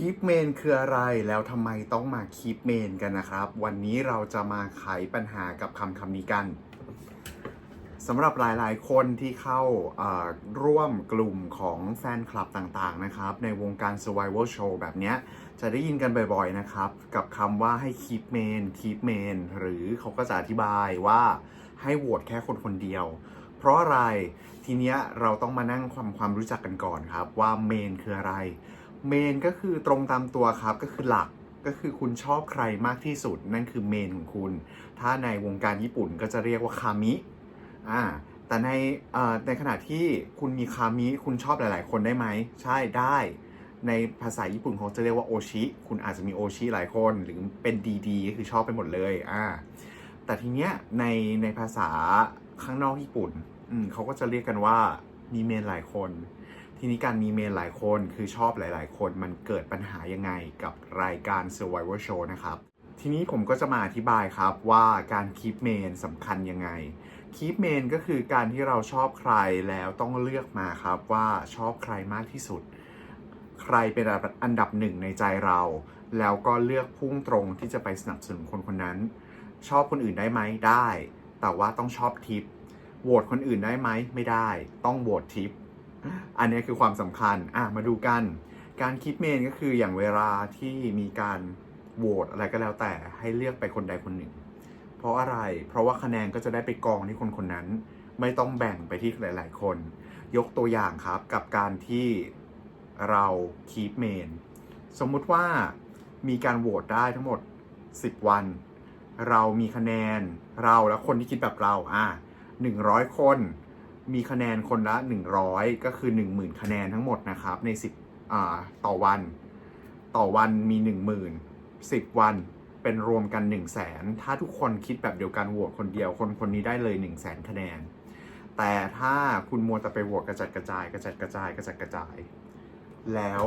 คีปเมนคืออะไรแล้วทำไมต้องมาคีปเมนกันนะครับ วันนี้เราจะมาไขปัญหากับคำคำนี้กันสำหรับหลายๆ คนที่เข้าาร่วมกลุ่มของแฟนคลับต่างๆ นะครับ ในวงการ Survival Show แบบนี้จะได้ยินกันบ่อยๆ นะครับ กับคำว่าให้คีปเมนคีปเมนหรือเขาก็จะอธิบายว่าให้โหวตแค่คนคนเดียว เพราะอะไรทีเนี้ยเราต้องมานั่งความความรู้จักกันก่อนครับ ว่าเมนคืออะไร เมนก็คือตรงตามตัวครับก็คือหลักก็คือคุณชอบใครมากที่สุด นั่นคือเมนของคุณ ถ้าในวงการญี่ปุ่นก็จะเรียกว่าคามิอ่าแต่ในในขณะที่คุณมีคามิคุณชอบหลาย ๆ คนได้ไหม ใช่ได้ในภาษาญี่ปุ่นเขาจะเรียกว่าโอชิ คุณอาจจะมีโอชิหลายคน หรือเป็นดีดีก็คือชอบไปหมดเลย อ่า แต่ทีเนี้ยในในภาษาข้างนอกญี่ปุ่น อืมเขาก็จะเรียกกันว่ามีเมนหลายคน ทีนี้การมีเมนหลายคนคือชอบหลาย ๆ คนมันเกิดปัญหายังไงกับรายการ Survivor Show นะครับ ทีนี้ผมก็จะมาอธิบายครับว่าการคีปเมนสำคัญยังไงคีปเมนก็คือการที่เราชอบใครแล้วต้องเลือกมาครับว่าชอบใครมากที่สุด ใครเป็นอันดับหนึ่งในใจเรา แล้วก็เลือกพุ่งตรงที่จะไปสนับสนุนคนคนนั้น ชอบคนอื่นได้ไหมได้ แต่ว่าต้องชอบทิปโหวตคนอื่นได้ไหมไม่ได้ ต้องโหวตทิป อันนี้คือความสำคัญอะมาดูกัน การคิดเมนก็คืออย่างเวลาที่มีการโหวตอะไรก็แล้วแต่ให้เลือกไปคนใดคนหนึ่ง เพราะอะไร เพราะว่าคะแนนก็จะได้ไปกองที่คนคนนั้น ไม่ต้องแบ่งไปที่หลาย ๆ คน ยกตัวอย่างครับกับการที่เราคีปเมนสมมุติว่ามีการโหวตได้ทั้งหมด 10 วัน เรามีคะแนนเราและคนที่คิดแบบเราอะ100 คน มีคะแนนคนละ 100 ก็คือ 10,000 คะแนนทั้งหมดนะครับใน 10อ่าต่อวัน ต่อวันมี 10,000 10 วันเป็นรวมกัน 1 0 0 0 0แสนถ้าทุกคนคิดแบบเดียวกันโหวตคนเดียวคนคนนี้ได้เลย 1 0 0 0 0แสนคะแนน แต่ถ้าคุณมัวแต่ไปโหวตกระจัดกระจายกระจัดกระจายกระจัดกระจาย แล้ว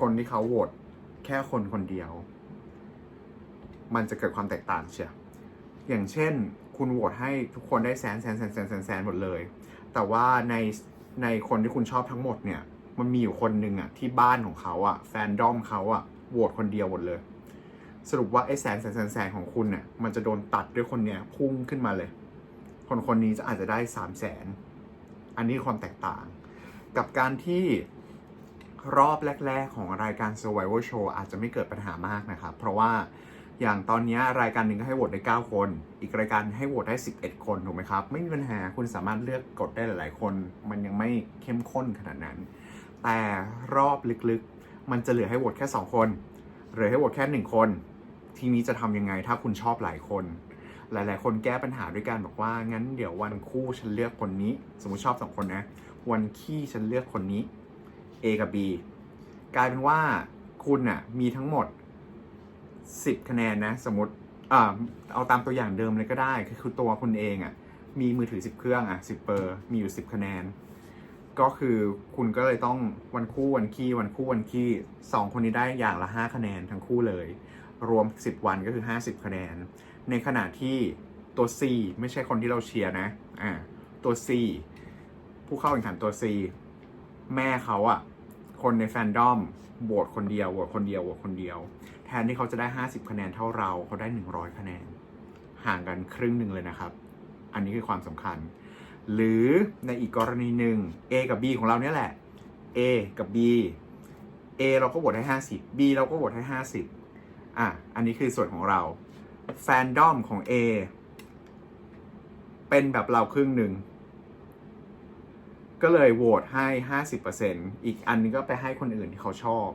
คนที่เขาโหวตแค่คนคนเดียว มันจะเกิดความแตกต่างเชียอย่างเช่น คุณโหวตให้ทุกคนได้แสนแสนแสนแสนแสนแสนหมดเลย แต่ว่าในในคนที่คุณชอบทั้งหมดเนี่ย มันมีอยู่คนหนึ่งอะที่บ้านของเขาอะแฟนดอมเขาอะโหวตคนเดียวหมดเลย สรุปว่าไอ้แสนแสนแสนแสนของคุณเนี่ยมันจะโดนตัดด้วยคนเนี้ยพุ่งขึ้นมาเลย คนคนนี้จะอาจจะได้สามแสนอันนี้ความแตกต่าง กับการที่รอบแรก ๆ ของรายการ Survival Show อาจจะไม่เกิดปัญหามากนะครับ เพราะว่า อย่างตอนนี้รายการหนึ่งก็ให้โหวตได้ 9 คน อีกรายการให้โหวตได้ 11 คนถูกไหมครับ ไม่มีปัญหาคุณสามารถเลือกกดได้หลาย ๆ คน มันยังไม่เข้มข้นขนาดนั้น แต่รอบลึกๆ มันจะเหลือให้โหวตแค่ 2 คน เหลือให้โหวตแค่ 1 คน ทีนี้จะทำยังไงถ้าคุณชอบหลายคน หลาย ๆ คนแก้ปัญหาด้วยการบอกว่างั้นเดี๋ยววันคู่ฉันเลือกคนนี้ สมมติชอบสองคนนะ วันขี้ฉันเลือกคนนี้ A กับ B กลายเป็นว่าคุณน่ะมีทั้งหมด 10 คะแนนนะ สมมติอ่าเอาตามตัวอย่างเดิมเลยก็ได้ คือคือตัวคุณเองอะ่ะมีมือถือ 10 เครื่องอะ10เปอร์มีอยู่ 10 คะแนน ก็คือคุณก็เลยต้องวันคู่วันขี้วันคู่วันขี้สองคนนี้ได้อย่างละ 5 คะแนนทั้งคู่เลย รวม 10 วันก็คือ 50 คะแนน ในขณะที่ตัว C ไม่ใช่คนที่เราเชียร์นะอ่าตัว C ผู้เข้าแข่งขันตัว C แม่เขาอะคนในแฟนดอมโหวตคนเดียวโหวตคนเดียวโหวตคนเดียว แทนที่เขาจะได้ 50 คะแนนเท่าเราเขาได้ 100 คะแนน ห่างกันครึ่งหนึ่งเลยนะครับ อันนี้คือความสำคัญ หรือในอีกกรณีหนึ่ง A กับ B ของเราเนี่ยแหละ A กับ B A เราก็โหวตให้ 50 B เราก็โหวตให้ 50 อะ อันนี้คือส่วนของเรา แฟนดอมของ A เป็นแบบเราครึ่งหนึ่ง ก็เลยโหวตให้ 50%อีกอันนึงก็ไปให้คนอื่นที่เขาชอบ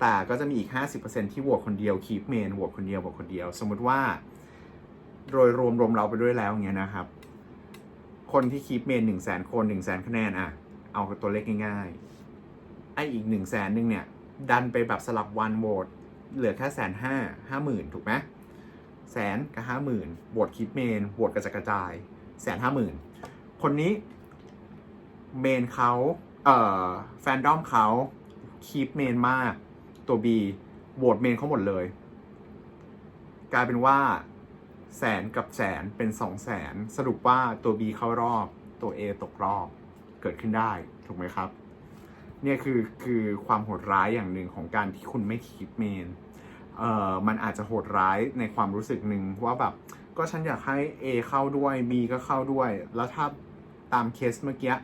แต่ก็จะมีอีก 50%ที่โหวตคนเดียวคีปเมนโหวตคนเดียวโหวตคนเดียว สมมติว่า โดยรวมรวมเราไปด้วยแล้วอย่างเงี้ยนะครับ คนที่คีปเมนหนึ่งแสนคนหนึ่งแสนคะแนนอะ เอาตัวเลขง่ายๆไออีกหนึ่งแสนหนึ่งเนี่ย ดันไปแบบสลับวันโหวตเหลือแค่แสนห้าห้าหมื่นถูกไหมแสนกับห้าหมื่นโหวตคีปเมนโหวตกระจายกระจายแสนห้าหมื่นคนนี้เมนเขาเอ่อแฟนดอมเขาคีปเมนมาก ตัว B โหวตเมนเขาหมดเลย กลายเป็นว่า แสนกับแสนเป็นสองแสนสรุปว่าตัว B เข้ารอบตัว A ตกรอบเกิดขึ้นได้ถูกไหมครับ เนี่ยคือคือความโหดร้ายอย่างหนึ่งของการที่คุณไม่คีปเมนเอ่อมันอาจจะโหดร้ายในความรู้สึกหนึ่งว่าแบบก็ฉันอยากให้ A เข้าด้วย B ก็เข้าด้วย แล้วถ้าตามเคสเมื่อกี้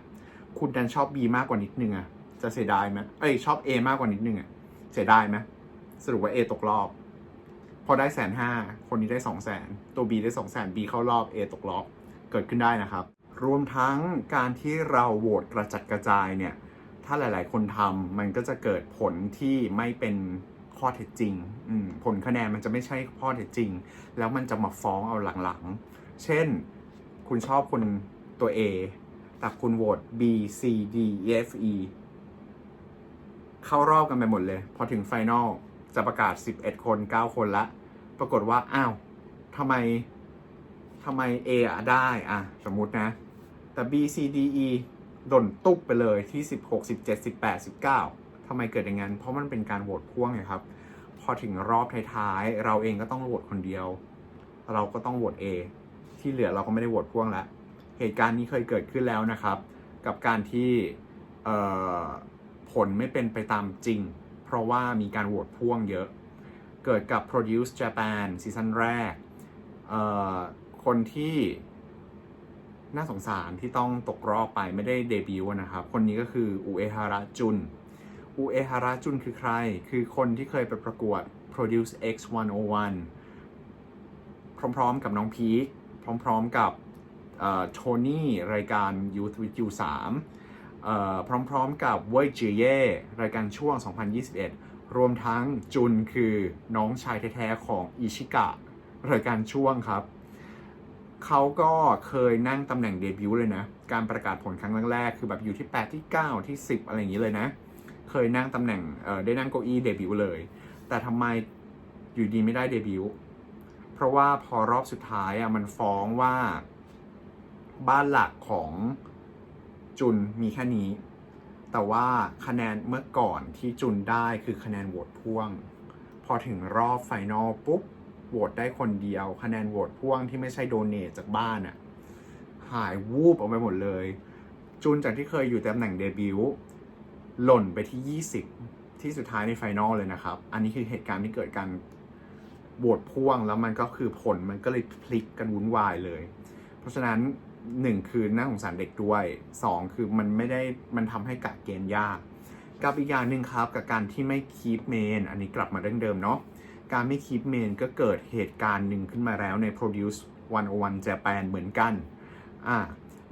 คุณดันชอบ B มากกว่านิดนึงอะจะเสียดายไหมเอ้ยชอบ A มากกว่านิดนึงอะ เสียดายไหมสรุปว่า A ตกรอบ พอได้แสนห้าคนนี้ได้สองแสนตัว B ได้สองแสน B เข้ารอบ A ตกรอบเกิดขึ้นได้นะครับ รวมทั้งการที่เราโหวตกระจัดกระจายเนี่ย ถ้าหลาย ๆ คนทำมันก็จะเกิดผลที่ไม่เป็นข้อเท็จจริงผลคะแนนมันจะไม่ใช่ข้อเท็จจริง แล้วมันจะมาฟ้องเอาหลัง ๆ เช่น คุณชอบคนตัว A แต่คุณโหวต B C D E F E เข้ารอบกันไปหมดเลย พอถึงไฟนอลจะประกาศ 11 คน 9 คนละ ปรากฏว่า อ้าวทำไมทำไม A อะได้อะสมมุตินะ แต่ B C D E หล่นตุ๊บไปเลยที่ 16 17 18 19ทำไมเกิดอย่างนั้น เพราะมันเป็นการโหวตพ่วงไงครับ พอถึงรอบท้ายๆ เราเองก็ต้องโหวตคนเดียว เราก็ต้องโหวต A ที่เหลือเราก็ไม่ได้โหวตพ่วงแล้ว เหตุการณ์นี้เคยเกิดขึ้นแล้วนะครับ กับการที่เอ่อ ลไม่เป็นไปตามจริง เพราะว่ามีการโหวตพ่วงเยอะ เกิดกับ Produce Japan ซีซั่นแรก คนที่น่าสงสารที่ต้องตกรอบไปไม่ได้เดบิวต์นะครับ คนนี้ก็คืออุเอฮาระจุนอุเอฮาระจุนคือใคร คือคนที่เคยไปประกวด Produce X 101พร้อมๆกับน้องพีคพร้อมๆกับโทนี่รายการ Youth with You 3 พร้อมๆกับเว่ยจือเย่รายการช่วง 2021 รวมทั้งจุนคือน้องชายแท้ๆของอิชิกะ รายการช่วงครับ เขาก็เคยนั่งตำแหน่งเดบิวต์เลยนะ การประกาศผลครั้งแรกๆคือแบบอยู่ที่ 8 ที่ 9 ที่ 10 อะไรอย่างนี้เลยนะ เคยนั่งตำแหน่งได้นั่งเก้าอี้เดบิวต์เลย แต่ทำไมอยู่ดีไม่ได้เดบิวต์เพราะว่าพอรอบสุดท้ายอะมันฟ้องว่าบ้านหลักของ จุนมีแค่นี้ แต่ว่าคะแนนเมื่อก่อนที่จุนได้คือคะแนนโหวตพ่วง พอถึงรอบไฟนอลปุ๊บโหวตได้คนเดียว คะแนนโหวตพ่วงที่ไม่ใช่โดเนทจากบ้านอะหายวูบออกไปหมดเลย จุนจากที่เคยอยู่ตำแหน่งเดบิวต์หล่นไปที่ 20 ที่สุดท้ายในไฟนอลเลยนะครับ อันนี้คือเหตุการณ์ที่เกิดการโหวตพ่วงแล้วมันก็คือผลมันก็เลยพลิกกันวุ่นวายเลย เพราะฉะนั้น หนึ่งคือน่าสงสารเด็กด้วยสองคือมันไม่ได้มันทำให้กะเกณฑ์ยาก กับอีกอย่างหนึ่งครับกับการที่ไม่คีปเมน อันนี้กลับมาเรื่องเดิมเนาะการไม่คีปเมนก็เกิดเหตุการณ์หนึ่งขึ้นมาแล้วใน Produce 101 Japan เหมือนกันอ่า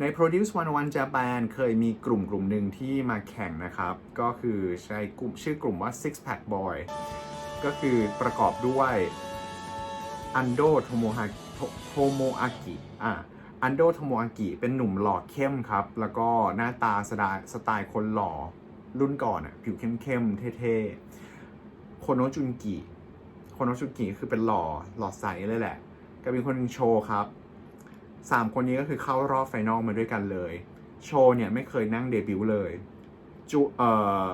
ใน Produce 101 Japan เคยมีกลุ่มกลุ่มหนึ่งที่มาแข่งนะครับ ก็คือใช้กลุ่มชื่อกลุ่มว่า Six Pack Boy ก็คือประกอบด้วยอันโดโทโมฮาโทโมอากิอะ อันโดโทโมอากิเป็นหนุ่มหล่อเข้มครับ แล้วก็หน้าตาสไตล์สไตล์คนหล่อรุ่นก่อนอะผิวเข้มๆเท่ๆโคโนจุนกิโคโนจุนกิคือเป็นหล่อหล่อใสเลยแหละ ก็เป็นคนหนึ่งโชครับสามคนนี้ก็คือเข้ารอบไฟนอลมาด้วยกันเลย โชเนี่ยไม่เคยนั่งเดบิวต์เลยจูเอ่อ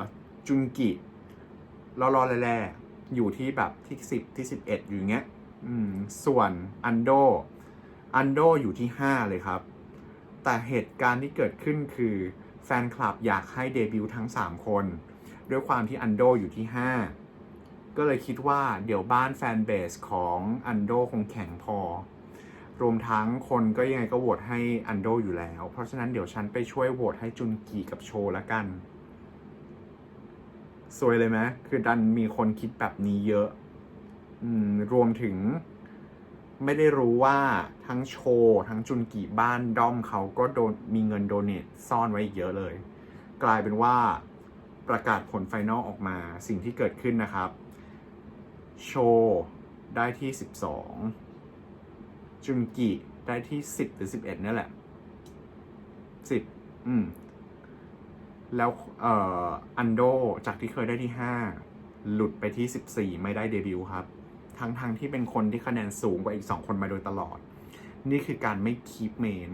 จุนกิรอๆแล่ๆอยู่ที่แบบที่สิบที่สิบเอ็ดอยู่เงี้ย อืม ส่วนอันโด อันโดอยู่ที่ 5 เลยครับ แต่เหตุการณ์ที่เกิดขึ้นคือแฟนคลับอยากให้เดบิวต์ทั้ง 3 คน ด้วยความที่อันโดอยู่ที่ 5 ก็เลยคิดว่าเดี๋ยวบ้านแฟนเบสของอันโดคงแข็งพอ รวมทั้งคนก็ยังไงก็โหวตให้อันโดอยู่แล้ว เพราะฉะนั้นเดี๋ยวฉันไปช่วยโหวตให้จุนกีกับโชละกันสวยเลยไหมคือดันมีคนคิดแบบนี้เยอะ อืม รวมถึง ไม่ได้รู้ว่าทั้งโชว์ทั้งจุนกีบ้านด้อมเขาก็โดนมีเงินโดเนทซ่อนไว้เยอะเลย กลายเป็นว่าประกาศผลไฟนอลออกมาสิ่งที่เกิดขึ้นนะครับ โชว์ได้ที่ 12 จุนกิได้ที่ 10 หรือ 11นี่แหละ 10 อืม แล้วเอ่ออันโดจากที่เคยได้ที่ 5 หลุดไปที่ 14 ไม่ได้เดบิวต์ครับ ทั้งทางที่เป็นคนที่คะแนนสูงกว่าอีก 2 คนมาโดยตลอด นี่คือการไม่คีปเมน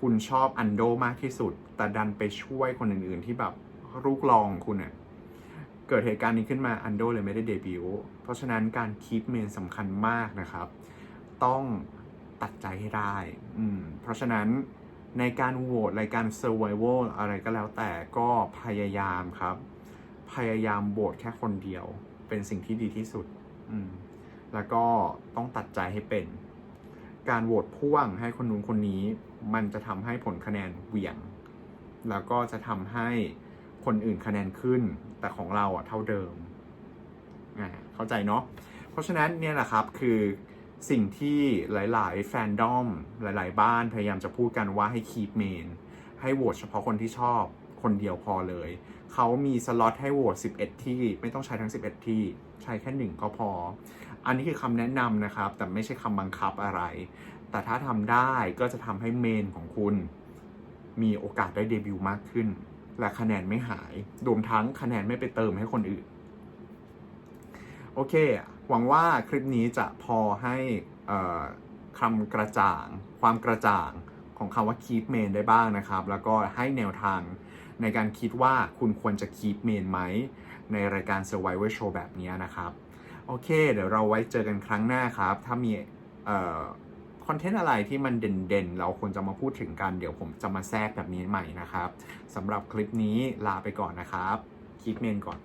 คุณชอบอันโดมากที่สุด แต่ดันไปช่วยคนอื่นๆ ที่แบบลูกรองคุณเน่ยเกิดเหตุการณ์นี้ขึ้นมาอันโดเลยไม่ได้เดบิวต์เพราะฉะนั้นการคีปเมนสำคัญมากนะครับ ต้องตัดใจให้ได้ อืม เพราะฉะนั้นในการโหวตรายการ Survival อะไรก็แล้วแต่ก็พยายามครับ พยายามโหวตแค่คนเดียว เป็นสิ่งที่ดีที่สุด อืม แล้วก็ต้องตัดใจให้เป็น การโหวตพ่วงให้คนนู้นคนนี้ มันจะทำให้ผลคะแนนเหวี่ยง แล้วก็จะทำให้คนอื่นคะแนนขึ้น แต่ของเราอะเท่าเดิมอ่าเข้าใจเนาะเพราะฉะนั้นเนี่ยแหละครับคือสิ่งที่หลาย ๆ แฟนดอม หลาย ๆ บ้านพยายามจะพูดกันว่าให้คีปเมนให้โหวตเฉพาะคนที่ชอบคนเดียวพอเลย เขามีสล็อตให้โหวต11 ที่ ไม่ต้องใช้ทั้ง 11 ที่ ใช้แค่หนึ่งก็พอ อันนี้คือคำแนะนำนะครับ แต่ไม่ใช่คำบังคับอะไร แต่ถ้าทำได้ก็จะทำให้เมนของคุณ มีโอกาสได้เดบิวต์มากขึ้น และคะแนนไม่หายรวมทั้งคะแนนไม่ไปเติมให้คนอื่น โอเค หวังว่าคลิปนี้จะพอให้คำกระจ่าง ความกระจ่างของคำว่า keep main ได้บ้างนะครับ แล้วก็ให้แนวทางในการคิดว่าคุณควรจะ keep main ไหม ในรายการ survivor show แบบนี้นะครับ โอเค เดี๋ยวเราไว้เจอกันครั้งหน้าครับ ถ้ามีคอนเทนต์อะไรที่มันเด่นๆ เราควรจะมาพูดถึงกัน เดี๋ยวผมจะมาแทรกแบบนี้ใหม่นะครับสำหรับคลิปนี้ลาไปก่อนนะครับ keep main ก่อน